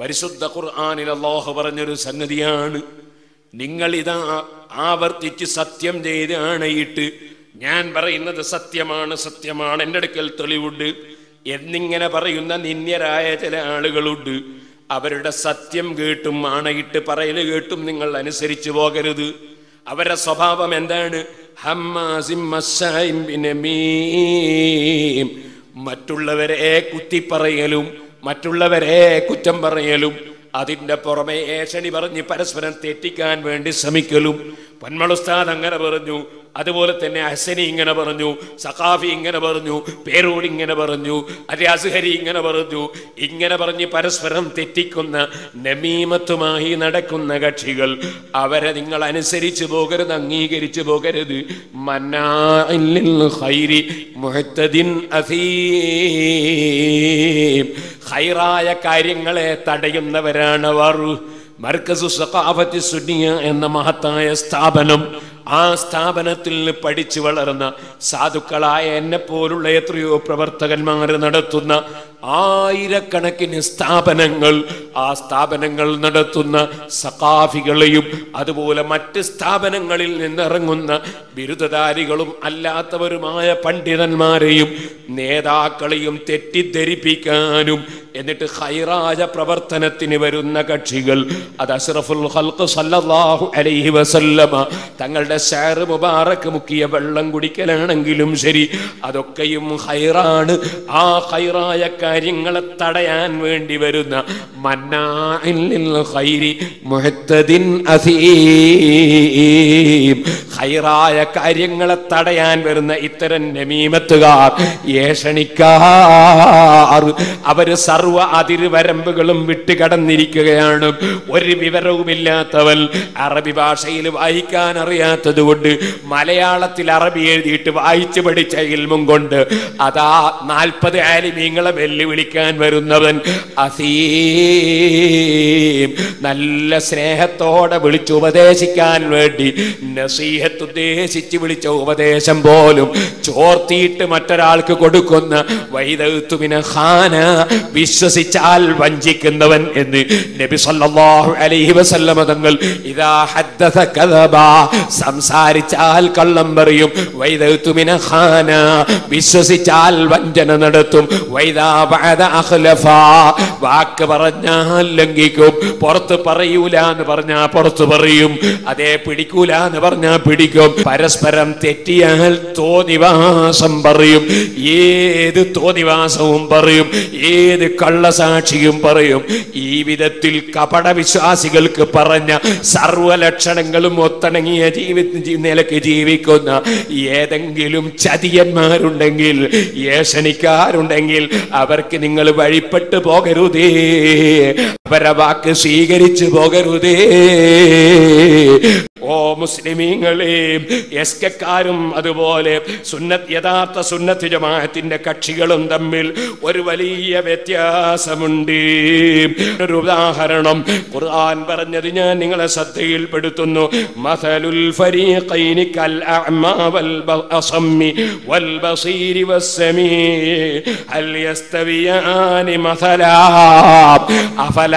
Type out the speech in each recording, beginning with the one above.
പരിശുദ്ധ ഖുർആാനിൽ അള്ളാഹു പറഞ്ഞൊരു സംഗതിയാണ് നിങ്ങൾ ഇതാ ആവർത്തിച്ച് സത്യം ചെയ്ത് ആണയിട്ട് ഞാൻ പറയുന്നത് സത്യമാണ് സത്യമാണ്. എന്റെ അടുക്കൽ തെളിവുണ്ട്. എന്നിങ്ങനെ പറയുന്ന നിന്യരായ ചില ആളുകളുണ്ട്. അവരുടെ സത്യം കേട്ടും ആണയിട്ട് പറയൽ കേട്ടും നിങ്ങൾ അനുസരിച്ചു പോകരുത്. അവരുടെ സ്വഭാവം എന്താണ്? ബിനമീം. മറ്റുള്ളവരെ കുത്തിപ്പറയലും മറ്റുള്ളവരെ കുറ്റം പറയലും അതിന്റെ പുറമെ ഏഷണി പറഞ്ഞ് പരസ്പരം തെറ്റിക്കാൻ വേണ്ടി ശ്രമിക്കലും. പൊന്മളുസ്താദ് അങ്ങനെ പറഞ്ഞു അതുപോലെ തന്നെ ഹസനി ഇങ്ങനെ പറഞ്ഞു സഖാഫി ഇങ്ങനെ പറഞ്ഞു പേരോട് ഇങ്ങനെ പറഞ്ഞു അല്ലെ അസുഹരി ഇങ്ങനെ പറഞ്ഞു. ഇങ്ങനെ പറഞ്ഞ് പരസ്പരം തെറ്റിക്കുന്ന നമീമത്തുമായി നടക്കുന്ന കക്ഷികൾ അവരെ നിങ്ങൾ അനുസരിച്ചു പോകരുത് അംഗീകരിച്ചു പോകരുത്. മന്നാഇൽ ഖൈറായ കാര്യങ്ങളെ തടയുന്നവരാണ് അവർ മർക്കസു സഖാഫത്തി സുനിയ എന്ന മഹത്തായ സ്ഥാപനം ആ സ്ഥാപനത്തിൽ പഠിച്ചു വളർന്ന സാധുക്കളായ എന്നെ പോലുള്ള എത്രയോ പ്രവർത്തകന്മാർ നടത്തുന്ന ആയിരക്കണക്കിന് സ്ഥാപനങ്ങൾ ആ സ്ഥാപനങ്ങൾ നടത്തുന്ന സഖാഫികളെയും അതുപോലെ മറ്റ് സ്ഥാപനങ്ങളിൽ നിന്നിറങ്ങുന്ന ബിരുദധാരികളും അല്ലാത്തവരുമായ പണ്ഡിതന്മാരെയും നേതാക്കളെയും തെറ്റിദ്ധരിപ്പിക്കാനും എന്നിട്ട് ഹൈറാജ പ്രവർത്തനത്തിന് വരുന്ന കക്ഷികൾ. അത് അഷ്റഫുൽ ഹൽക്ക് സല്ലല്ലാഹു അലൈഹി വസല്ലമ തങ്ങളുടെ ഷാറ് മുബാറക്ക് മുക്കിയ വെള്ളം കുടിക്കലാണെങ്കിലും ശരി അതൊക്കെയും ഹൈറാണ് ആ ഹൈറായ കാര്യങ്ങളെ തടയാൻ വേണ്ടി വരുന്ന ഹൈറായ കാര്യങ്ങളെ തടയാൻ വരുന്ന ഇത്തരം നമീമത്തുകാർ ഏഷണിക്കാർ അവർ സർവ അതിരുവരമ്പുകളും വിട്ടുകടന്നിരിക്കുകയാണ് ഒരു വിവരവുമില്ലാത്തവൻ അറബി ഭാഷയിൽ വായിക്കാൻ അറിയാത്തത് കൊണ്ട് മലയാളത്തിൽ അറബി എഴുതിയിട്ട് വായിച്ചു പഠിച്ച ഇൽമും കൊണ്ട് അതാ നാൽപ്പത് ആലിമീങ്ങളെ വെല്ലുവിളിക്കാൻ വരുന്നവൻ അസീം. നല്ല സ്നേഹത്തോടെ വിളിച്ചു ഉപദേശിക്കാൻ വേണ്ടി നസീഹത്ത് ഉദ്ദേശിച്ച് വിളിച്ച ഉപദേശം പോലും ചോർത്തിയിട്ട് മറ്റൊരാൾക്ക് കൊടുക്കുന്ന വൈദത്തുമിന ഖാന വിശ്വസിച്ചാൽ വഞ്ചിക്കുന്നവൻ എന്ന് നബി സല്ലല്ലാഹു അലൈഹി വസല്ലമ തങ്ങൾ ഇദാ ഹദ്ദസ കദബ സംസാരിച്ചാൽ കള്ളം പറയും. വൈദത്തുമിന ഖാന. വിശ്വസിച്ചാൽ വഞ്ചന നടത്തും. വാക്ക് പറഞ്ഞാൽ ലംഘിക്കും. പുറത്ത് പറയൂല എന്ന് പറഞ്ഞാൽ പുറത്ത് പറയും. അതേ പിടിക്കൂല എന്ന് പറഞ്ഞാൽ പിടിക്കും. പരസ്പരം തെറ്റിയാൽ തോന്നിവാസം പറയും. ഏത് തോന്നിവാസവും പറയും. ഏത് കള്ളസാക്ഷിയും പറയും. ഈ വിധത്തിൽ കപട വിശ്വാസികൾക്ക് പറഞ്ഞ സർവലക്ഷണങ്ങളും ഒത്തിണങ്ങിയ ജീവി നിലയ്ക്ക് ജീവിക്കുന്ന ഏതെങ്കിലും ചതിയന്മാരുണ്ടെങ്കിൽ ഏഷണിക്കാരുണ്ടെങ്കിൽ അവർക്ക് നിങ്ങൾ വഴിപ്പെട്ടു പോകരുതേ. അവരെ വാക്ക് സ്വീകരിച്ചു പോകരുതേ. ഓ മുസ്ലിമീങ്ങളെ എസ് കെക്കാരും അതുപോലെ സുന്നത്ത് യഥാർത്ഥ സുന്നത്ത് ജമാഅത്തിന്റെ കക്ഷികളും തമ്മിൽ ഒരു വലിയ വ്യത്യാസമുണ്ട്. ഒരു ഉദാഹരണം ഖുർആൻ പറഞ്ഞത് ഞാൻ നിങ്ങളെ ശ്രദ്ധയിൽപ്പെടുത്തുന്നു. മസലുൽ ഫരീഖൈനി കൽ അഅമാ വൽ അസമ്മി വൽ ബസീരി വസ്സമീ ഹൽ യസ്തവിയാനി മസലാ. അഫല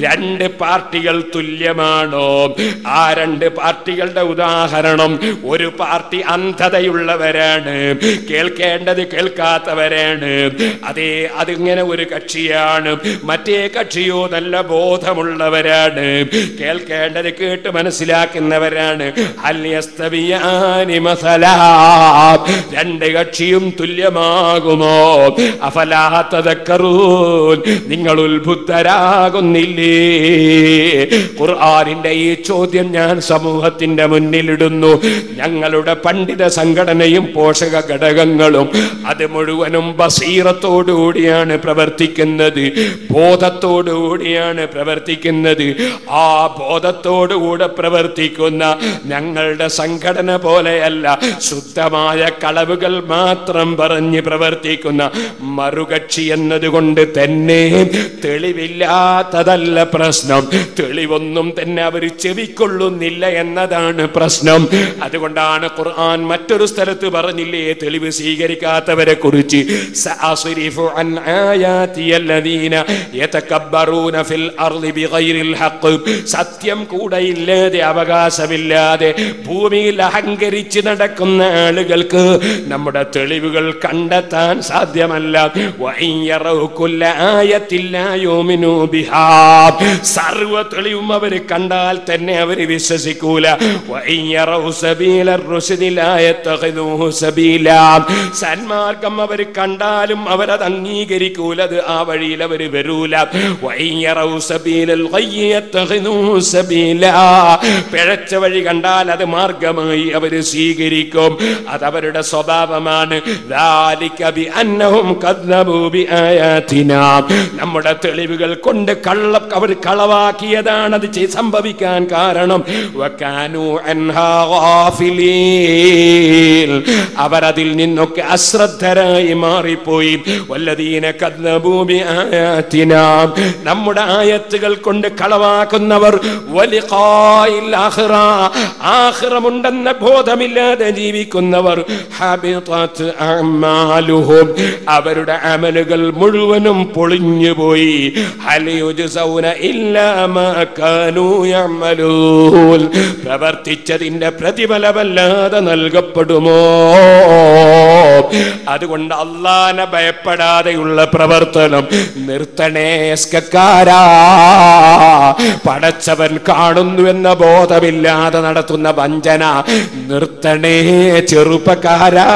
രണ്ട് പാർട്ടികൾ തുല്യമാണോ? ആ രണ്ട് പാർട്ടികളുടെ ഉദാഹരണം ഒരു പാർട്ടി അന്ധതയുള്ളവരാണ് കേൾക്കേണ്ടത് കേൾക്കാത്തവരാണ്. അതേ അതിങ്ങനെ ഒരു കക്ഷിയാണ്. മറ്റേ കക്ഷിയോ നല്ല ബോധമുള്ളവരാണ് കേൾക്കേണ്ടത് കേട്ട് മനസ്സിലാക്കുന്നവരാണ്. രണ്ട് കക്ഷിയും തുല്യമാകുമോ? നിങ്ങൾ ഉത്ഭുതരാകുന്നില്ലേ ഖുർആാനിന്റെ ഈ ചോദ്യം ഞാൻ സമൂഹത്തിന്റെ മുന്നിലിടുന്നു. ഞങ്ങളുടെ പണ്ഡിത സംഘടനയും പോഷക ഘടകങ്ങളും അത് മുഴുവനും ബസീറത്തോടുകൂടിയാണ് പ്രവർത്തിക്കുന്നത്. ബോധത്തോടുകൂടിയാണ് പ്രവർത്തിക്കുന്നത്. ആ ബോധത്തോടുകൂടെ പ്രവർത്തിക്കുന്ന ഞങ്ങളുടെ സംഘടന പോലെയല്ല ശുദ്ധമായ കളവുകൾ മാത്രം പറഞ്ഞ് പ്രവർത്തിക്കുന്ന മറുകക്ഷി കക്ഷി എന്നതുകൊണ്ട് തന്നെ തെളിവില്ലാത്തതല്ല പ്രശ്നം. തെളിവൊന്നും തന്നെ അവർ ചെവിക്കൊള്ളുന്നില്ല എന്നതാണ് പ്രശ്നം. അതുകൊണ്ടാണ് ഖുർആൻ മറ്റൊരു സ്ഥലത്ത് പറഞ്ഞില്ലേ തെളിവ് സ്വീകരിക്കാത്തവരെ കുറിച്ച്. സത്യം കൂടെ ഇല്ലാതെ അവകാശമില്ലാതെ ഭൂമിയിൽ അഹങ്കരിച്ച് നടക്കുന്ന ആളുകൾക്ക് നമ്മുടെ തെളിവുകൾ കണ്ടെത്താൻ സാധ്യമല്ല. സർവ തെളിവും അവർ കണ്ടാൽ തന്നെ അവർ വിശ്വസിക്കൂല. സന്മാർഗം അവർ കണ്ടാലും അവരത് അംഗീകരിക്കൂല അത് ആ വഴിയിൽ അവർ വരൂല. പിഴച്ച വഴി കണ്ടാൽ അത് മാർഗമായി അവർ സ്വീകരിക്കും. അതവരുടെ സ്വഭാവമാണ് ും. നമ്മുടെ തെളിവുകൾ കൊണ്ട് കള്ള അവർ കളവാക്കിയതാണ് അത് സംഭവിക്കാൻ കാരണം. അവരതിൽ നിന്നൊക്കെ അശ്രദ്ധരായി മാറിപ്പോയി. വല്ലതീന കദ്നഭൂമി നമ്മുടെ ആയത്തുകൾ കൊണ്ട് കളവാക്കുന്നവർ ആഹ്റമുണ്ടെന്ന ബോധമില്ലാതെ ജീവിക്കുന്നവർ അവരുടെ അമലുകൾ മുഴുവനും പൊളിഞ്ഞുപോയി പ്രവർത്തിച്ചതിന്റെ പ്രതിഫലമല്ലാതെ നൽകപ്പെടുമോ? അതുകൊണ്ട് അള്ളാനെ ഭയപ്പെടാതെയുള്ള പ്രവർത്തനം നിർത്തണേ എസ്കക്കാരാ പടച്ചവൻ കാണുന്നു എന്ന ബോധമില്ലാതെ നടത്തുന്ന വഞ്ചന നിർത്തണേ ചെറുപ്പക്കാരാ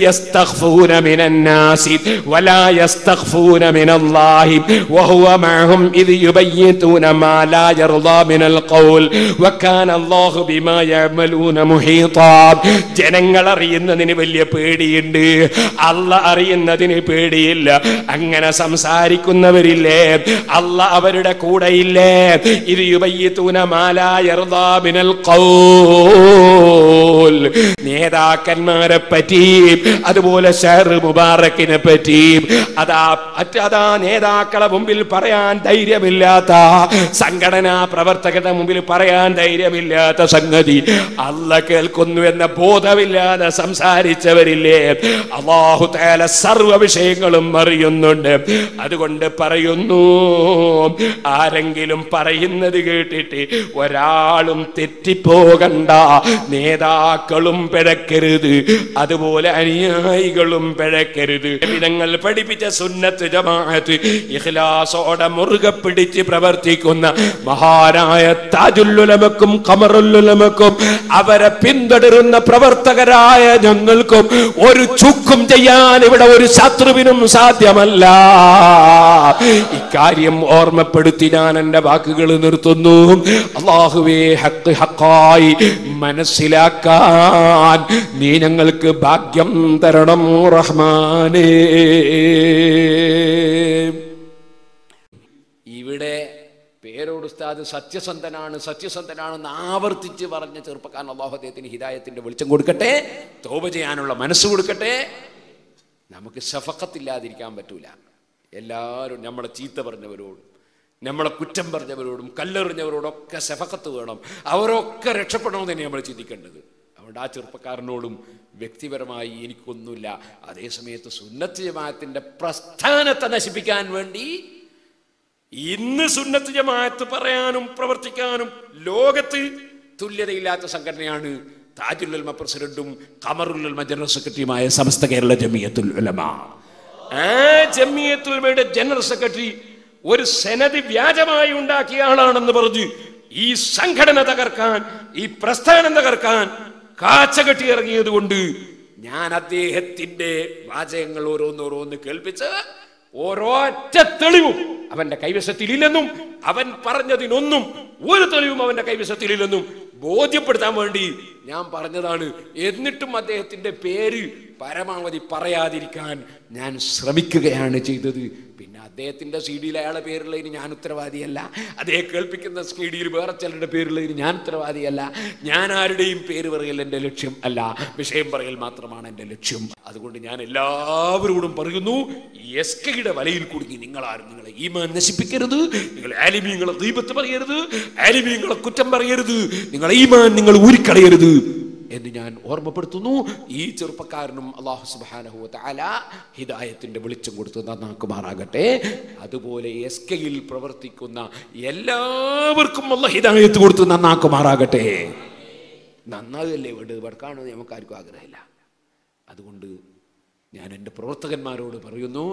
يستخفون من الناس ولا يستخفون من الله وهو معهم إذ يبيتون ما لا يرضى من القول وكان الله بما يعملون محيطا ജനങ്ങൾ അറിയുന്നതിന് വലിയ പേടിയുണ്ട്. അല്ല അറിയുന്നതിന് പേടിയില്ല. അങ്ങനെ സംസാരിക്കുന്നവരില്ലേ? അല്ല അവരുടെ കൂടെയില്ലേ? ഇത് യുബയ്യത്തൂന മാലായർദാമിനൽ ഖൗൽ. നേതാക്കന്മാരെ പറ്റിയും അതുപോലെ ഷെഹർ മുബാറക്കിനെ പറ്റിയും അതാ അതാ നേതാക്കളെ മുമ്പിൽ പറയാൻ ധൈര്യമില്ലാത്ത സംഘടനാ പ്രവർത്തകരുടെ മുമ്പിൽ പറയാൻ ധൈര്യമില്ലാത്ത സംഗതി. അല്ല കേൾക്കുന്നു എന്ന ബോധമില്ലാതെ സംസാരിച്ചവരില്ലേ? അള്ളാഹു തേല സർവ വിഷയങ്ങളും അറിയുന്നുണ്ട്. അതുകൊണ്ട് പറയുന്നു ആരെങ്കിലും പറയുന്നത് കേട്ടിട്ട് ഒരാളും തെറ്റിപ്പോകണ്ട നേതാക്കളും പിഴക്കരുത് അതുപോലെ അനുയായികളും പിഴക്കരുത്. ഞങ്ങൾ പഠിപ്പിച്ച സുന്നത്ത് ജമാഅത്ത് ഇഖ്ലാസോടെ മുറുകെ പിടിച്ച് പ്രവർത്തിക്കുന്ന മഹാനായ താജുല്ലുലമക്കും കമറുല്ലുലമക്കും അവരെ പിന്തുടരുന്ന പ്രവർത്തകരായ ഞങ്ങൾക്കും ഒരു ചുക്കും ചെയ്യാൻ ഇവിടെ ഒരു ശത്രുവിനും സാധ്യമല്ല. ഇക്കാര്യം ഓർമ്മപ്പെടുത്തി ഞാൻ എന്റെ വാക്കുകൾ നിർത്തുന്നു. അള്ളാഹുവേ ഹക്ക് ഹക്കായി മനസ്സിലാക്കാൻ നീ ഞങ്ങൾക്ക് ഭാഗ്യം തരണം റഹ്മാനേ. ഇവിടെ പേരോട് ഉസ്താദ് സത്യസന്ധനാണ് സത്യസന്ധനാണെന്ന് ആവർത്തിച്ച് പറഞ്ഞ ചെറുപ്പക്കാരൻ അള്ളാഹു അദ്ദേഹത്തിന് ഹിദായത്തിന്റെ വെളിച്ചം കൊടുക്കട്ടെ തോപ ചെയ്യാനുള്ള മനസ്സ് കൊടുക്കട്ടെ. നമുക്ക് ശഫക്കത്തില്ലാതിരിക്കാൻ പറ്റൂല. എല്ലാവരും നമ്മളെ ചീത്ത പറഞ്ഞവരോടും നമ്മളെ കുറ്റം പറഞ്ഞവരോടും കല്ലെറിഞ്ഞവരോടൊക്കെ ശഫക്കത്ത് വേണം. അവരൊക്കെ രക്ഷപ്പെടണമെന്ന് തന്നെ നമ്മൾ ചിന്തിക്കേണ്ടത്. അതുകൊണ്ട് ആ ചെറുപ്പക്കാരനോടും വ്യക്തിപരമായി എനിക്കൊന്നുമില്ല. അതേസമയത്ത് സുന്നത്ത് ജമാഅത്തിന്റെ പ്രസ്ഥാനത്തെ നശിപ്പിക്കാൻ വേണ്ടി ഇന്ന് സുന്നത്ത് ജമാഅത്ത് പറയാനും പ്രവർത്തിക്കാനും ലോകത്ത് തുല്യതയില്ലാത്ത സംഘടനയാണ് താജുൽ ഉലമ പ്രസിഡന്റും കമറുൽ ഉൽമ ജനറൽ സെക്രട്ടറിയുമായ സമസ്ത കേരള ജമിയത്തുൽ ഉലമ. ആ ജമിയത്തുൽ ഉലമയുടെ ജനറൽ സെക്രട്ടറി ഒരു സെനത് വ്യാജമായി ഉണ്ടാക്കിയ ആളാണെന്ന് പറഞ്ഞ് ഈ സംഘടന തകർക്കാൻ ഈ പ്രസ്ഥാനം തകർക്കാൻ കാച്ച കെട്ടി ഇറങ്ങിയത് കൊണ്ട് ഞാൻ അദ്ദേഹത്തിന്റെ വാചകങ്ങൾ ഓരോന്നോരോന്ന് കേൾപ്പിച്ച് ഓരോറ്റ തെളിവും അവന്റെ കൈവശത്തിലില്ലെന്നും അവൻ പറഞ്ഞതിനൊന്നും ഒരു തെളിവും അവന്റെ കൈവശത്തിലില്ലെന്നും ബോധ്യപ്പെടുത്താൻ വേണ്ടി ഞാൻ പറഞ്ഞതാണ്. എന്നിട്ടും അദ്ദേഹത്തിന്റെ പേര് പരമാവധി പറയാതിരിക്കാൻ ഞാൻ ശ്രമിക്കുകയാണ് ചെയ്തത്. പിന്നെ അദ്ദേഹത്തിന്റെ സി ഡിയിൽ അയാളെ പേരുള്ളതിന് ഞാൻ ഉത്തരവാദിയല്ല. അതേ കേൾപ്പിക്കുന്ന സി ഡിയിൽ വേറെ ചിലരുടെ പേരുള്ളതിന് ഞാൻ ഉത്തരവാദിയല്ല. ഞാൻ ആരുടെയും പേര് പറയൽ എന്റെ ലക്ഷ്യം അല്ല. വിഷയം പറയൽ മാത്രമാണ് എന്റെ ലക്ഷ്യം. അതുകൊണ്ട് ഞാൻ എല്ലാവരോടും പറയുന്നു എസ് കെയുടെ വലയിൽ കുടുങ്ങി നിങ്ങളാരും നിങ്ങളെ ഈമാൻ നശിപ്പിക്കരുത്. നിങ്ങൾ ആലിമീങ്ങളെ ദീപത്ത് പറയരുത്. ആലിമീങ്ങളെ കുറ്റം പറയരുത്. നിങ്ങളെ ഈമാൻ നിങ്ങൾ ഊരിക്കളയരുത്. എന്ന് ഞാൻ ഓർമ്മപ്പെടുത്തുന്നു. ഈ ചെറുപ്പക്കാരനും അള്ളാഹു സുബാനഹു തആല ഹിദായത്തിന്റെ വെളിച്ചം കൊടുത്ത് നന്നാക്കുമാറാകട്ടെ. അതുപോലെ എസ് കെയിൽ പ്രവർത്തിക്കുന്ന എല്ലാവർക്കും അല്ല ഹിദായത്ത് കൊടുത്ത് നന്നാക്കുമാറാകട്ടെ. നന്നാകല്ലേ വേണ്ടത്? വടക്കാണെന്ന് നമുക്കാർക്കും ആഗ്രഹമില്ല. അതുകൊണ്ട് ഞാൻ എന്റെ പ്രവർത്തകന്മാരോട് പറയുന്നു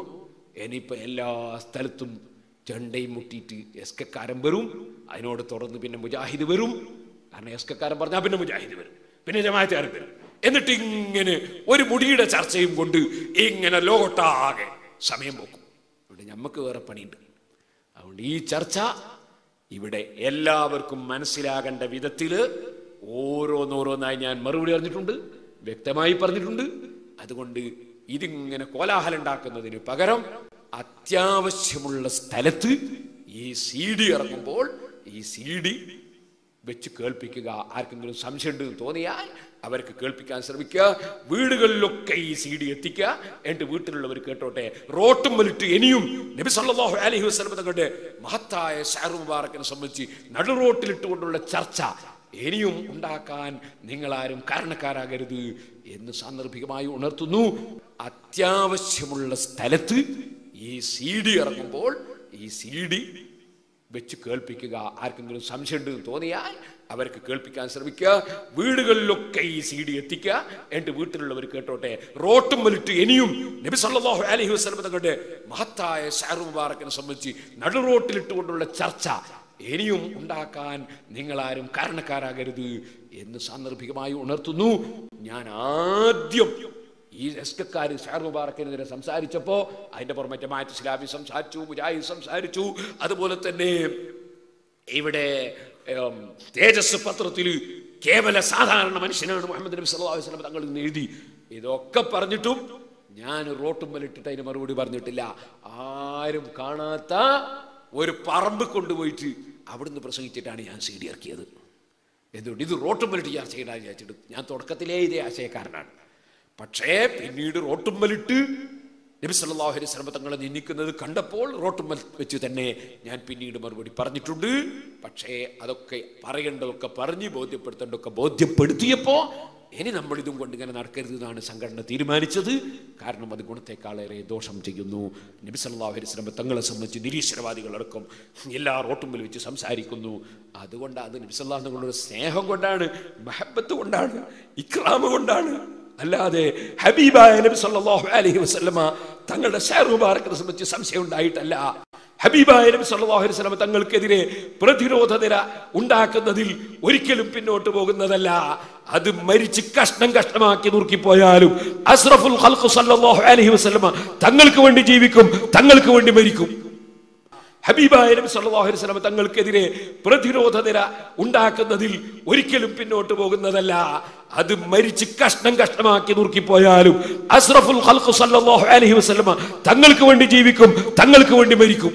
ഇനിയിപ്പോൾ എല്ലാ സ്ഥലത്തും ചെണ്ടയും മുട്ടിയിട്ട് എസ് കെക്കാരൻ വരും. അതിനോട് തുടർന്ന് പിന്നെ മുജാഹിദ് വരും. കാരണം എസ് കെക്കാരൻ പറഞ്ഞാൽ പിന്നെ മുജാഹിദ് വരും. പിന്നെ ജമാഅത്തുകാരൻ വരും എന്നിട്ട് ഇങ്ങനെ ഒരു മുടിയുടെ ചർച്ചയും കൊണ്ട് ഇങ്ങനെ ലോകത്താകെ സമയം പോക്കും. ഇവിടെ നമുക്ക് വേറെ പണിയുണ്ട്. അതുകൊണ്ട് ഈ ചർച്ച ഇവിടെ എല്ലാവർക്കും മനസ്സിലാകേണ്ട വിധത്തിൽ ഓരോന്നോരോന്നായി ഞാൻ മറുപടി പറഞ്ഞിട്ടുണ്ട് വ്യക്തമായി പറഞ്ഞിട്ടുണ്ട്. അതുകൊണ്ട് ഇതിങ്ങനെ കോലാഹലം ഉണ്ടാക്കുന്നതിന് പകരം അത്യാവശ്യമുള്ള സ്ഥലത്ത് ഈ സി ഡി ഇറങ്ങുമ്പോൾ ഈ സി ഡി വെച്ച് കേൾപ്പിക്കുക. ആർക്കെങ്കിലും സംശയമുണ്ടെന്ന് തോന്നിയാൽ അവർക്ക് കേൾപ്പിക്കാൻ ശ്രമിക്കുക. വീടുകളിലൊക്കെ ഈ സി ഡി എത്തിക്കുക. എന്നിട്ട് വീട്ടിലുള്ളവർ കേട്ടോട്ടെ. റോട്ടും വലിട്ട് ഇനിയും നബി സല്ലല്ലാഹു അലൈഹി വസല്ലം തങ്ങളുടെ മഹത്തായ ഷാറു മുബാറക്കിനെ സംബന്ധിച്ച് നടു റോട്ടിലിട്ടുകൊണ്ടുള്ള ചർച്ച ഇനിയും ഉണ്ടാക്കാൻ നിങ്ങളാരും കാരണക്കാരാകരുത് എന്ന് സാന്ദർഭികമായി ഉണർത്തുന്നു. അത്യാവശ്യമുള്ള സ്ഥലത്ത് ഈ സി ഡി ഇറങ്ങുമ്പോൾ ഈ സി ഡി വെച്ച് കേൾപ്പിക്കുക. ആർക്കെങ്കിലും സംശയമുണ്ടെന്ന് തോന്നിയാൽ അവർക്ക് കേൾപ്പിക്കാൻ ശ്രമിക്കുക. വീടുകളിലൊക്കെ ഈ സി ഡി എത്തിക്കുക. എന്നിട്ട് വീട്ടിലുള്ളവർ കേട്ടോട്ടെ. റോട്ടും വലിട്ട് ഇനിയും നബി സല്ലല്ലാഹു അലൈഹി വസ്ലം തങ്ങളുടെ മഹത്തായ ഷാറു മുബാറക്കിനെ സംബന്ധിച്ച് നടു റോട്ടിലിട്ടുകൊണ്ടുള്ള ചർച്ച ഇനിയും ഉണ്ടാക്കാൻ നിങ്ങളാരും കാരണക്കാരാകരുത് എന്ന് സാന്ദർഭികമായി ഉണർത്തുന്നു. ഞാൻ ആദ്യം ഈ എസ്കക്കാർ ഷാർ മുബാറക്കിനെതിരെ സംസാരിച്ചപ്പോൾ അതിന്റെ പുറമെ ജമാഅത്ത് ഇസ്ലാമി സംസാരിച്ചു മുജാഹിദ് സംസാരിച്ചു. അതുപോലെ തന്നെ ഇവിടെ തേജസ് പത്രത്തിൽ കേവല സാധാരണ മനുഷ്യനാണ് മുഹമ്മദ് നബി സല്ലല്ലാഹു അലൈഹി വസല്ലം തങ്ങൾ നിന്ന് എഴുതി. ഇതൊക്കെ പറഞ്ഞിട്ടും ഞാൻ റോട്ടും വലിട്ടിട്ട് അതിന് മറുപടി പറഞ്ഞിട്ടില്ല. ആരും കാണാത്ത ഒരു പറമ്പ് കൊണ്ടുപോയിട്ട് അവിടുന്ന് പ്രസംഗിച്ചിട്ടാണ് ഞാൻ സീഡി ഇറക്കിയത്. എന്തുകൊണ്ട്? ഇത് റോട്ടും വലിട്ട് ചർച്ച ചെയ്യണമെന്ന് വിചാരിച്ചിട്ട് ഞാൻ തുടക്കത്തിലേ ഇതേ ആശയക്കാരനാണ്. പക്ഷേ പിന്നീട് റോട്ടുമ്മലിട്ട് നബി സല്ലല്ലാഹു അലൈഹി തങ്ങളെ നിന്ദിക്കുന്നത് കണ്ടപ്പോൾ റോട്ടുമ്മൽ വെച്ച് തന്നെ ഞാൻ പിന്നീട് മറുപടി പറഞ്ഞിട്ടുണ്ട്. പക്ഷേ അതൊക്കെ പറയേണ്ടതൊക്കെ പറഞ്ഞ് ബോധ്യപ്പെടുത്തേണ്ടതൊക്കെ ബോധ്യപ്പെടുത്തിയപ്പോൾ ഇനി നമ്മൾ ഇതും കൊണ്ട് ഇങ്ങനെ നടക്കരുത് എന്നാണ് സംഘടന തീരുമാനിച്ചത്. കാരണം അത് ഗുണത്തെക്കാളേറെ ദോഷം ചെയ്യുന്നു. നബി സല്ലല്ലാഹു അലൈഹി വസല്ലം തങ്ങളെ സംബന്ധിച്ച് നിരീശ്വരവാദികളടക്കം എല്ലാ റോട്ടുമ്പിൽ വെച്ച് സംസാരിക്കുന്നു. അതുകൊണ്ട് അത് നബി സല്ലല്ലാഹു തങ്ങളുടെ സ്നേഹം കൊണ്ടാണ് മഹബത്ത് കൊണ്ടാണ് ഇക്രാമ കൊണ്ടാണ് അല്ലാതെ ഹബീബായ നബി സല്ലല്ലാഹു അലൈഹി വസല്ലമ തങ്ങളുടെ ഷെയർ മുബാറക്കിനെ സംബന്ധിച്ച് സംശയം ഉണ്ടായിട്ടല്ല. ഹബീബായ നബി സല്ലല്ലാഹു അലൈഹി വസല്ലമ തങ്ങൾക്കെതിരെ പ്രതിരോധ നിര ഉണ്ടാക്കുന്നതിൽ ഒരിക്കലും പിന്നോട്ട് പോകുന്നതല്ല. അത് മരിച്ച് കഷ്ണം കഷ്ണമാക്കി നുറുക്കിപ്പോയാലും അസ്റഫുൽ ഖൽഖ് സല്ലല്ലാഹു അലൈഹി വസല്ലമ തങ്ങൾക്ക് വേണ്ടി ജീവിക്കും തങ്ങൾക്ക് വേണ്ടി മരിക്കും. ഹബീബായ നബി സല്ലല്ലാഹു അലൈഹി വസല്ലമ തങ്ങൾക്കെതിരെ പ്രതിരോധ നിര ഉണ്ടാക്കുന്നതിൽ ഒരിക്കലും പിന്നോട്ട് പോകുന്നതല്ല. അത് മരിച്ച് കഷ്ണം കഷ്ണമാക്കി നുറുക്കിപ്പോയാലും അസ്രഫുൽ സല്ലല്ലാഹു അലൈഹി തങ്ങൾക്ക് വേണ്ടി ജീവിക്കും തങ്ങൾക്ക് വേണ്ടി മരിക്കും.